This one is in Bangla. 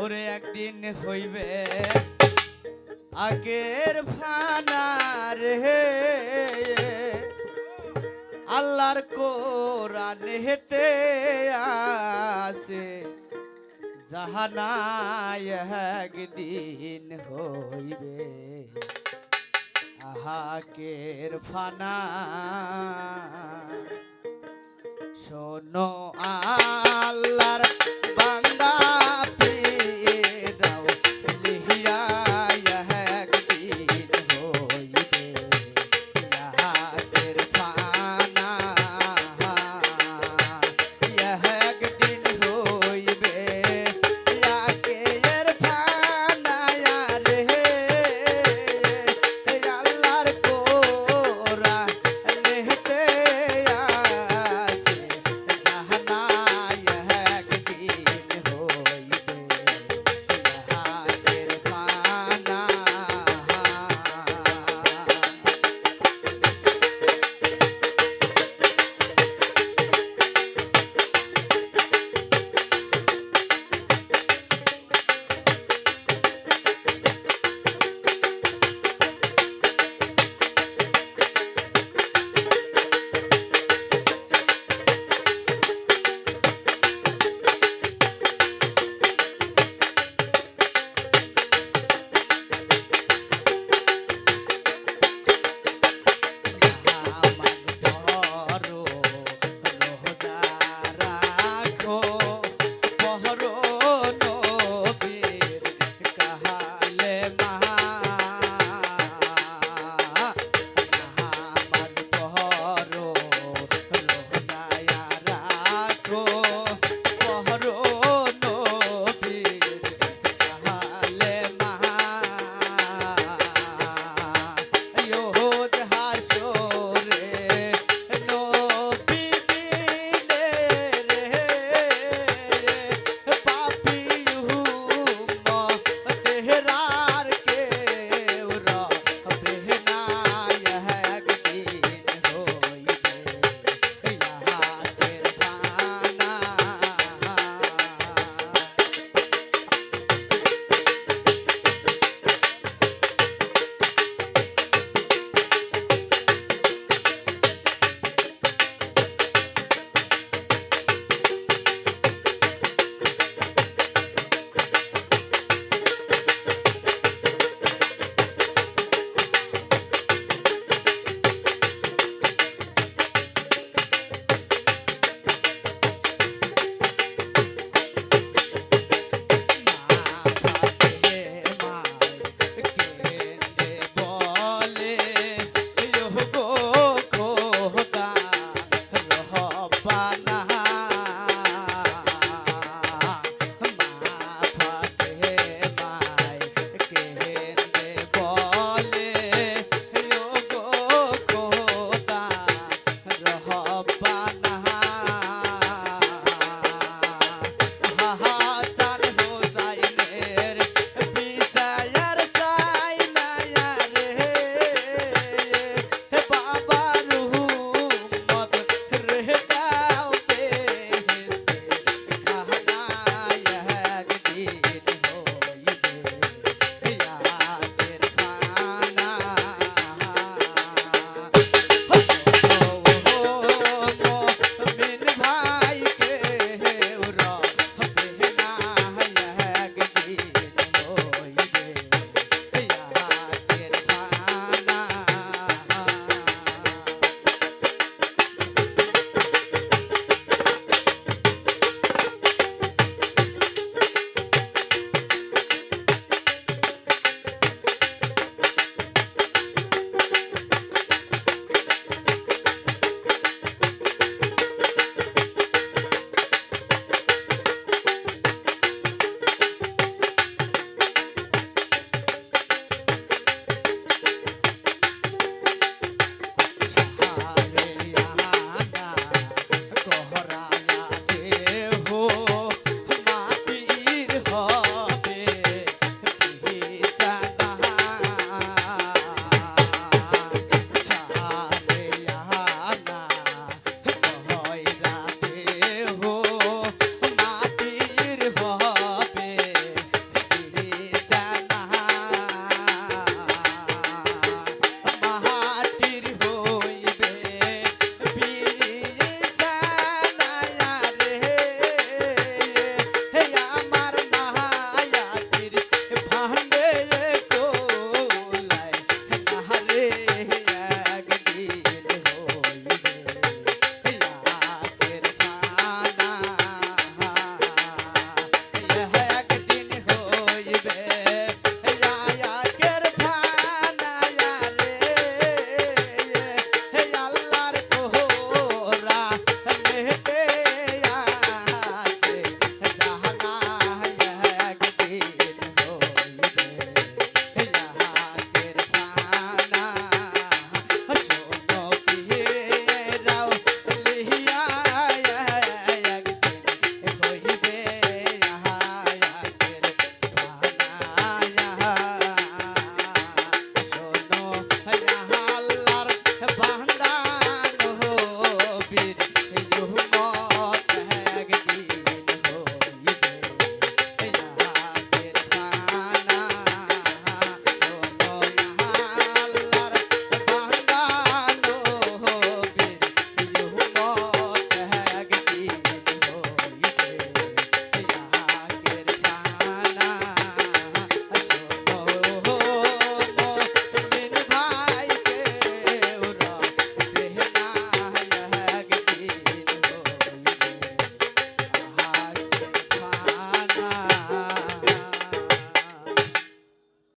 ওরে একদিন হইবে আগের ফানা রে। আল্লাহর কোরআন হেতে আসে, জাহানায় একদিন হইবে আহাকের ফানা। শোনো আল্লাহর Thank you.